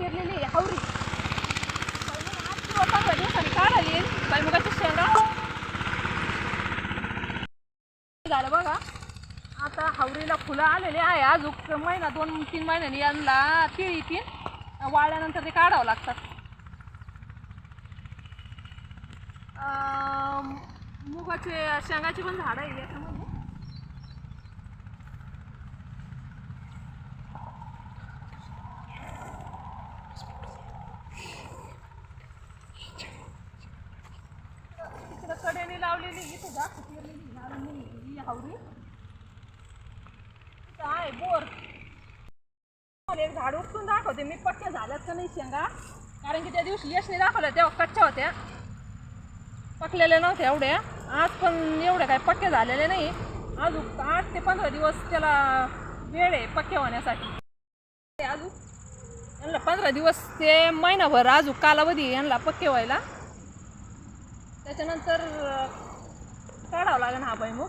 पेरलेली आहे हावरी. पंधरा दिवसांनी काढाली येईल शेंगा झालं बघा. आता हावरीला फुलं आलेले आहे अजून. महिना दोन तीन महिन्यांनी यांना तीळ येतील वाळल्यानंतर ते काढावं लागतात. मुगाचे शेंगाची पण झाडं आहे कडेने लावलेली इथं जास्त पेरलेली लावून नाही ही हावरी इथं आहे बोर एक झाड उपटून दाखवते मी पक्क्या झाल्यात का नाही शेंगा. कारण की त्या दिवशी यशने दाखवल्या तेव्हा कच्च्या होत्या. पकलेल्या नव्हत्या एवढ्या. आज पण एवढ्या काय पक्के झालेले नाही. अजून आठ ते पंधरा दिवस त्याला वेळ आहे पक्के होण्यासाठी. अजून यांना पंधरा दिवस ते महिनाभर अजून कालावधी आहे यांना पक्के व्हायला. त्याच्यानंतर काढावं लागेल हा भुईमुग